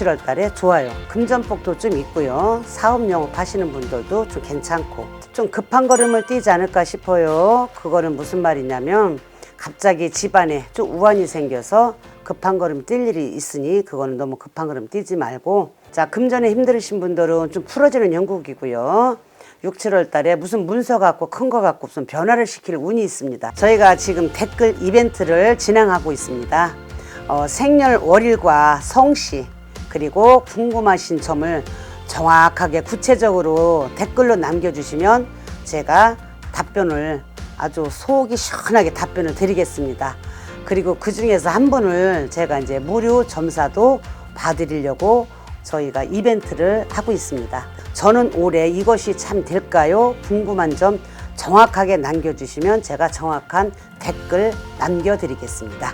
6, 7월 달에 좋아요. 금전복도 좀 있고요. 사업 영업 하시는 분들도 좀 괜찮고 좀 급한 걸음을 뛰지 않을까 싶어요. 그거는 무슨 말이냐면 갑자기 집안에 좀 우환이 생겨서 급한 걸음 뛸 일이 있으니 그거는 너무 급한 걸음 뛰지 말고 자 금전에 힘들으신 분들은 좀 풀어지는 영국이고요. 6, 7월 달에 무슨 문서 갖고 큰 거 갖고 무슨 변화를 시킬 운이 있습니다. 저희가 지금 댓글 이벤트를 진행하고 있습니다. 어, 생년 월일과 성씨 그리고 궁금하신 점을 정확하게 구체적으로 댓글로 남겨주시면 제가 답변을 아주 속이 시원하게 답변을 드리겠습니다. 그리고 그 중에서 한 분을 제가 이제 무료 점사도 봐드리려고 저희가 이벤트를 하고 있습니다. 저는 올해 이것이 참 될까요? 궁금한 점 정확하게 남겨주시면 제가 정확한 댓글 남겨드리겠습니다.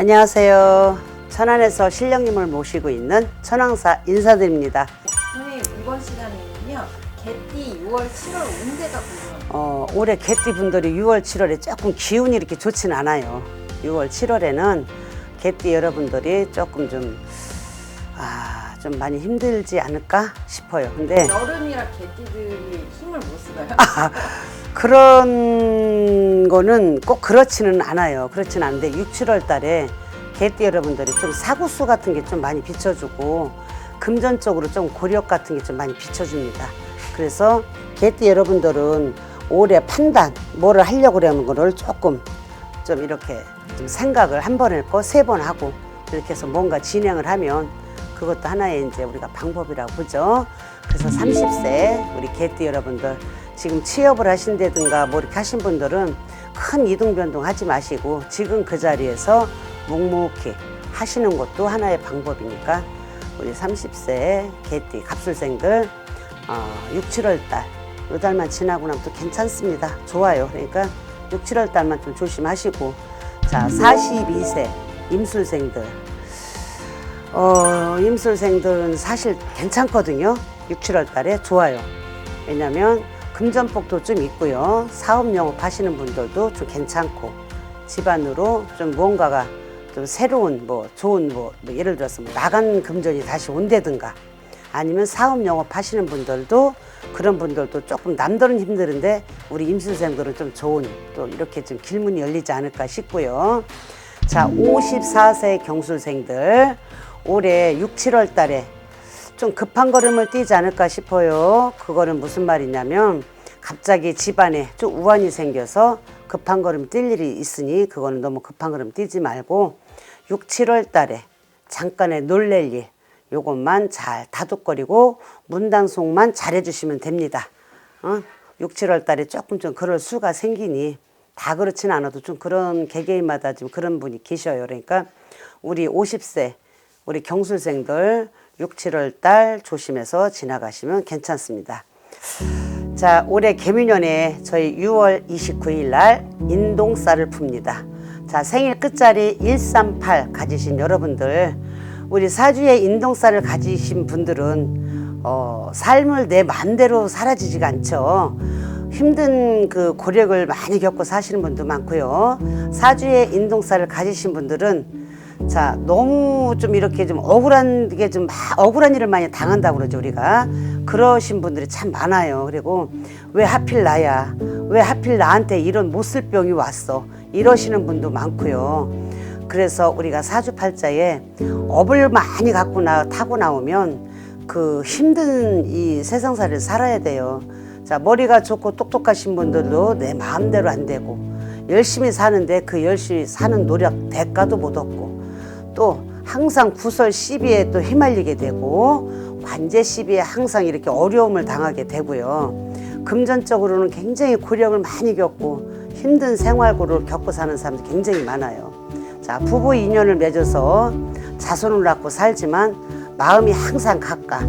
안녕하세요. 천안에서 신령님을 모시고 있는 천왕사 인사드립니다. 선생님 이번 시간에는요 개띠 6월 7월 운세가 궁금합니다. 어, 올해 개띠 분들이 6월, 7월에 조금 기운이 이렇게 좋진 않아요. 6월, 7월에는 개띠 여러분들이 조금 좀, 아, 좀 많이 힘들지 않을까 싶어요. 근데 여름이라 개띠들이 힘을 못 쓰나요? 그런 거는 꼭 그렇지는 않아요. 그렇지는 않은데 6, 7월 달에 개띠 여러분들이 좀 사고수 같은 게 좀 많이 비춰주고 금전적으로 좀 고력 같은 게 좀 많이 비춰줍니다. 그래서 개띠 여러분들은 올해 판단, 뭐를 하려고 그러는 거를 조금 좀 이렇게 좀 생각을 한 번 했고 세 번 하고 이렇게 해서 뭔가 진행을 하면 그것도 하나의 이제 우리가 방법이라고 보죠. 그래서 30세 우리 개띠 여러분들 지금 취업을 하신다든가 뭐 이렇게 하신 분들은 큰 이동 변동 하지 마시고 지금 그 자리에서 묵묵히 하시는 것도 하나의 방법이니까 우리 30세 개띠 갑술생들 어, 6, 7월 달, 요 달만 지나고 나면 또 괜찮습니다. 좋아요. 그러니까 6, 7월 달만 좀 조심하시고 자, 42세 임술생들 어, 임술생들은 사실 괜찮거든요. 6, 7월 달에 좋아요. 왜냐면 금전복도 좀 있고요. 사업 영업 하시는 분들도 좀 괜찮고 집안으로 좀 뭔가가 좀 새로운 뭐 좋은 뭐, 뭐 예를 들어서 뭐 나간 금전이 다시 온다든가 아니면 사업 영업 하시는 분들도 그런 분들도 조금 남들은 힘드는데 우리 임술생들은 좀 좋은 또 이렇게 좀 길문이 열리지 않을까 싶고요. 자, 54세 경술생들 올해 6, 7월 달에 좀 급한 걸음을 뛰지 않을까 싶어요. 그거는 무슨 말이냐면 갑자기 집안에 좀 우환이 생겨서 급한 걸음 뛸 일이 있으니 그거는 너무 급한 걸음 뛰지 말고 6, 7월 달에 잠깐의 놀랄 일 요것만 잘 다독거리고 문단속만 잘 해주시면 됩니다. 어? 6, 7월 달에 조금 좀 그럴 수가 생기니 다 그렇진 않아도 좀 그런 개개인마다 좀 그런 분이 계셔요. 그러니까 우리 50세 우리 경술생들 6, 7월 달 조심해서 지나가시면 괜찮습니다. 자, 올해 개미년에 저희 6월 29일 날 인동쌀을 풉니다. 자, 생일 끝자리 138 가지신 여러분들, 우리 사주에 인동쌀을 가지신 분들은 어, 삶을 내 마음대로 사라지지가 않죠. 힘든 그 고력을 많이 겪고 사시는 분도 많고요. 사주에 인동쌀을 가지신 분들은 자 너무 좀 이렇게 좀 억울한 게 좀 억울한 일을 많이 당한다고 그러죠 우리가. 그러신 분들이 참 많아요. 그리고 왜 하필 나야? 왜 하필 나한테 이런 못쓸 병이 왔어? 이러시는 분도 많고요. 그래서 우리가 사주팔자에 업을 많이 갖고 나 타고 나오면 그 힘든 이 세상살이를 살아야 돼요. 자 머리가 좋고 똑똑하신 분들도 내 마음대로 안 되고 열심히 사는데 그 열심히 사는 노력 대가도 못 얻고 또 항상 구설 시비에 또 휘말리게 되고 관제 시비에 항상 이렇게 어려움을 당하게 되고요. 금전적으로는 굉장히 고력을 많이 겪고 힘든 생활고를 겪고 사는 사람들이 굉장히 많아요. 자, 부부 인연을 맺어서 자손을 낳고 살지만 마음이 항상 가까.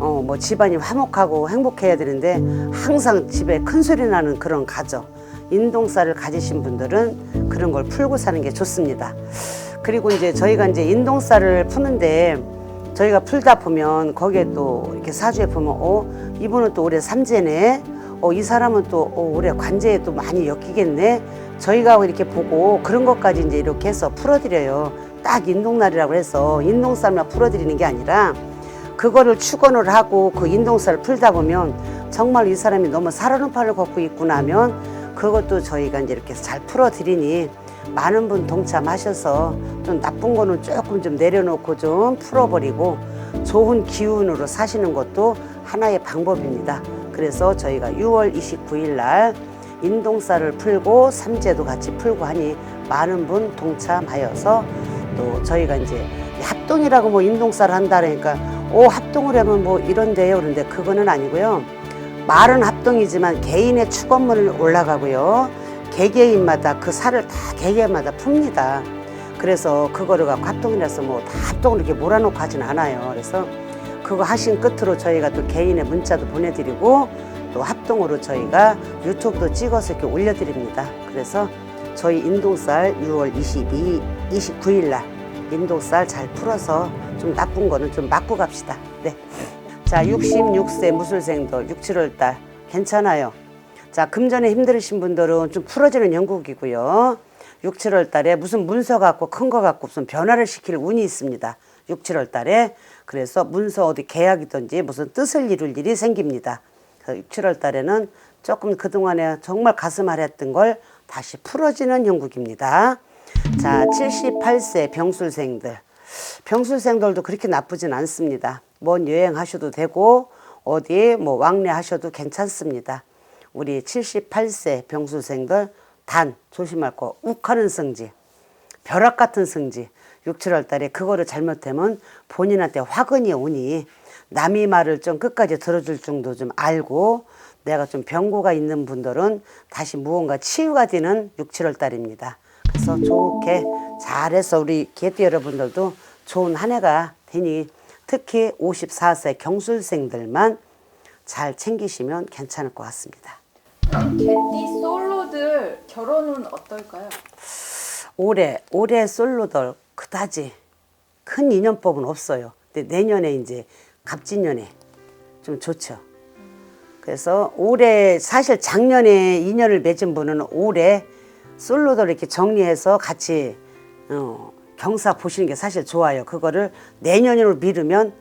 어, 뭐 집안이 화목하고 행복해야 되는데 항상 집에 큰 소리 나는 그런 가정. 인동살을 가지신 분들은 그런 걸 풀고 사는 게 좋습니다. 그리고 이제 저희가 이제 인동살을 푸는데 저희가 풀다 보면 거기에 또 이렇게 사주에 보면 어 이분은 또 올해 삼재네. 어, 이 사람은 또 어, 올해 관제에 또 많이 엮이겠네. 저희가 이렇게 보고 그런 것까지 이제 이렇게 해서 풀어드려요. 딱 인동날이라고 해서 인동살만 풀어드리는 게 아니라 그거를 축원을 하고 그 인동살을 풀다 보면 정말 이 사람이 너무 팔을 걷고 있구나 하면 그것도 저희가 이제 이렇게 잘 풀어드리니 많은 분 동참하셔서 좀 나쁜 거는 조금 좀 내려놓고 좀 풀어버리고 좋은 기운으로 사시는 것도 하나의 방법입니다. 그래서 저희가 6월 29일 날 인동살을 풀고 삼재도 같이 풀고 하니 많은 분 동참하여서 또 저희가 이제 합동이라고 뭐 인동살 한다 그러니까 오 합동을 하면 뭐 이런데요. 그런데 그거는 아니고요. 말은 합동이지만 개인의 축원문을 올라가고요 개개인마다 그 살을 다 개개인마다 풉니다 그래서 그거를 갖고 합동이라서 뭐다 합동을 이렇게 몰아놓고 하진 않아요 그래서 그거 하신 끝으로 저희가 또 개인의 문자도 보내드리고 또 합동으로 저희가 유튜브도 찍어서 이렇게 올려드립니다 그래서 저희 인동살 6월 22, 29일 날 인동살 잘 풀어서 좀 나쁜 거는 좀 맞고 갑시다. 네. 자, 66세 무술생도 6, 7월 달 괜찮아요. 자, 금전에 힘들으신 분들은 좀 풀어지는 영국이고요. 6, 7월 달에 무슨 문서 갖고 큰 거 갖고 무슨 변화를 시킬 운이 있습니다. 6, 7월 달에 그래서 문서 어디 계약이든지 무슨 뜻을 이룰 일이 생깁니다. 그래서 6, 7월 달에는 조금 그동안에 정말 가슴 아랬던 걸 다시 풀어지는 형국입니다. 자, 78세 병술생들. 병술생들도 그렇게 나쁘진 않습니다. 먼 여행하셔도 되고 어디 뭐 왕래하셔도 괜찮습니다. 우리 78세 병술생들 단 조심할 거 욱하는 성지. 벼락 같은 성지. 6, 7월 달에 그거를 잘못하면 본인한테 화근이 오니 남의 말을 좀 끝까지 들어줄 정도 좀 알고 내가 좀 병고가 있는 분들은 다시 무언가 치유가 되는 6, 7월 달입니다. 그래서 좋게 잘해서 우리 개띠 여러분들도 좋은 한 해가 되니 특히 54세 경술생들만 잘 챙기시면 괜찮을 것 같습니다. 개띠 솔로들 결혼은 어떨까요? 올해 올해 솔로들 그다지 큰 인연법은 없어요. 근데 내년에 이제 갑진년에 좀 좋죠. 그래서 올해 사실 작년에 인연을 맺은 분은 올해 솔로들 이렇게 정리해서 같이 어, 경사 보시는 게 사실 좋아요. 그거를 내년으로 미루면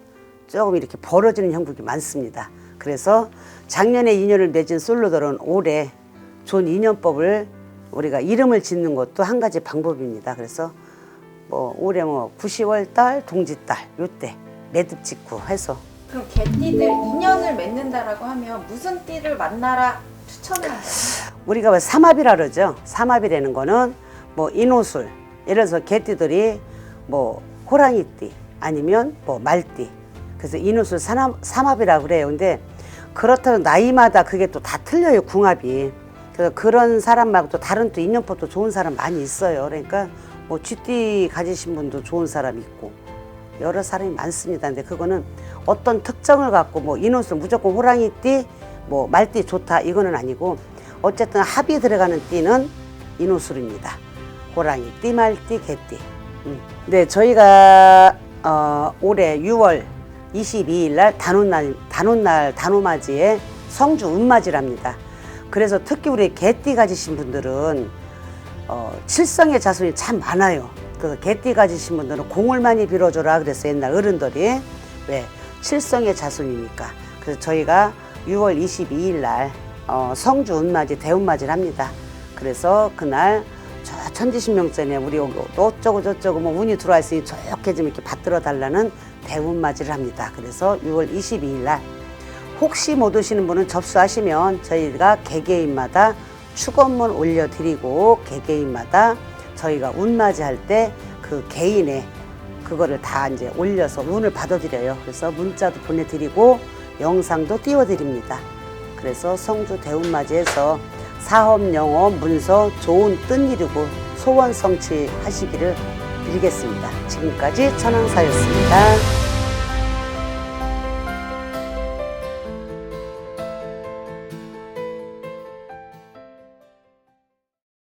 조금 이렇게 벌어지는 형국이 많습니다. 그래서 작년에 인연을 맺은 솔로들은 올해 좋은 인연법을 우리가 이름을 짓는 것도 한 가지 방법입니다. 그래서 뭐 올해 뭐 9, 달 동짓달 요때 매듭 짓고 해서 그럼 개띠들 인연을 맺는다라고 하면 무슨 띠를 만나라 추천을 하나요? 우리가 왜 삼합이라 그러죠. 삼합이라는 거는 뭐 인호술, 예를 들어서 개띠들이 뭐 호랑이띠 아니면 뭐 말띠. 그래서 인호술 삼합, 삼합이라고 그래요. 근데 그렇다면 나이마다 그게 또 다 틀려요. 궁합이. 그래서 그런 사람 말고 또 다른 또 인연법도 좋은 사람 많이 있어요. 그러니까 뭐 쥐띠 가지신 분도 좋은 사람 있고 여러 사람이 많습니다. 근데 그거는 어떤 특정을 갖고 뭐 인호술 무조건 호랑이띠 뭐 말띠 좋다 이거는 아니고 어쨌든 합이 들어가는 띠는 인호술입니다. 호랑이, 띠말띠, 개띠. 음. 네, 저희가 어, 올해 6월 22일 날 단오날, 단오날, 단오맞이에 성주 운맞이랍니다. 그래서 특히 우리 개띠 가지신 분들은 어, 칠성의 자손이 참 많아요. 그래서 개띠 가지신 분들은 공을 많이 빌어줘라 그래서 옛날 어른들이 왜 칠성의 자손이니까. 그래서 저희가 6월 22일 날 어, 성주 운맞이 대운맞이를 합니다. 그래서 그날 저 천지신명전에 우리 어쩌고 저쩌고 뭐 운이 들어와 있으니 좋게 좀 이렇게 받들어 달라는 대운 맞이를 합니다. 그래서 6월 22일 날 혹시 못 오시는 분은 접수하시면 저희가 개개인마다 축원문 올려드리고 개개인마다 저희가 운 맞이 할 때 그 개인의 그거를 다 이제 올려서 운을 받아드려요. 그래서 문자도 보내드리고 영상도 띄워드립니다. 그래서 성주 대운 맞이에서 사업, 영어, 문서 좋은 뜻 이루고 소원 성취하시기를 빌겠습니다. 지금까지 천황사였습니다.